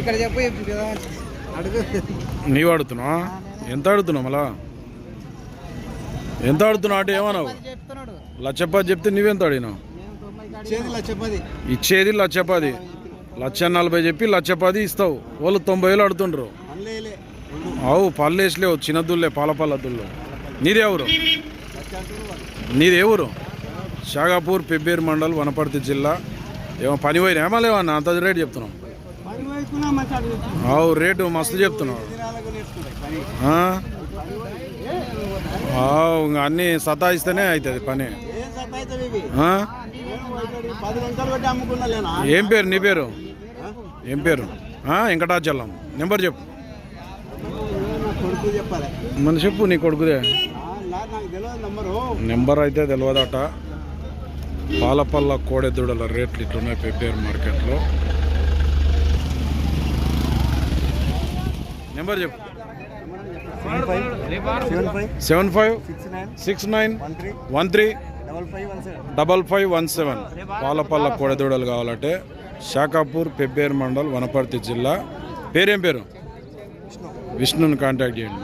ఇక్కడ చెప్పు అడుగు. నీవు అడుగుతున్నావా ఎంత అడుగుతున్నావు మళ్ళా? ఎంత అడుగుతున్నావు అంటే ఏమన్నావు? లచ్చపది చెప్తే నువ్వెంత అడిగినావు ఇచ్చేది లచ్చ పది లక్ష నలభై చెప్పి లచ్చ పది ఇస్తావు. వాళ్ళు తొంభై వేలు అడుగుతుండ్రు అవు పల్లేసలేవు చిన్నదుల్లే పాల పల్లదుల్లో నీదే ఎవరు నీదే ఎవరు షాగాపూర్ పెబ్బేరు మండల్ వనపర్తి జిల్లా. ఏమో పని పోయినా ఏమో లేవన్నా అంత రేటు చెప్తున్నాం. అవు రేటు మస్తు చెప్తున్నావు. దినాలకు అన్నీ సతాయిస్తేనే అవుతుంది పని. ఏం పేరు నీ పేరు? ఏం పేరు? వెంకటాచలం. నెంబర్ చెప్పు. మన చెప్పు నీ కొడుకుదే. నెంబర్ అయితే తెలియదట పాలపల్ల కోడెద్దుడల రేట్లు ఇట్లున్నాయి పెబ్బేరు మార్కెట్లో. నెంబర్ చెప్పు. Seven five six nine one three double five one seven. పాలపల్ల కోడెదూడలు కావాలంటే శాఖాపూర్ పెబ్బేరు మండల్ వనపర్తి జిల్లా. పేరేం పేరు? విష్ణుని కాంటాక్ట్ చేయండి.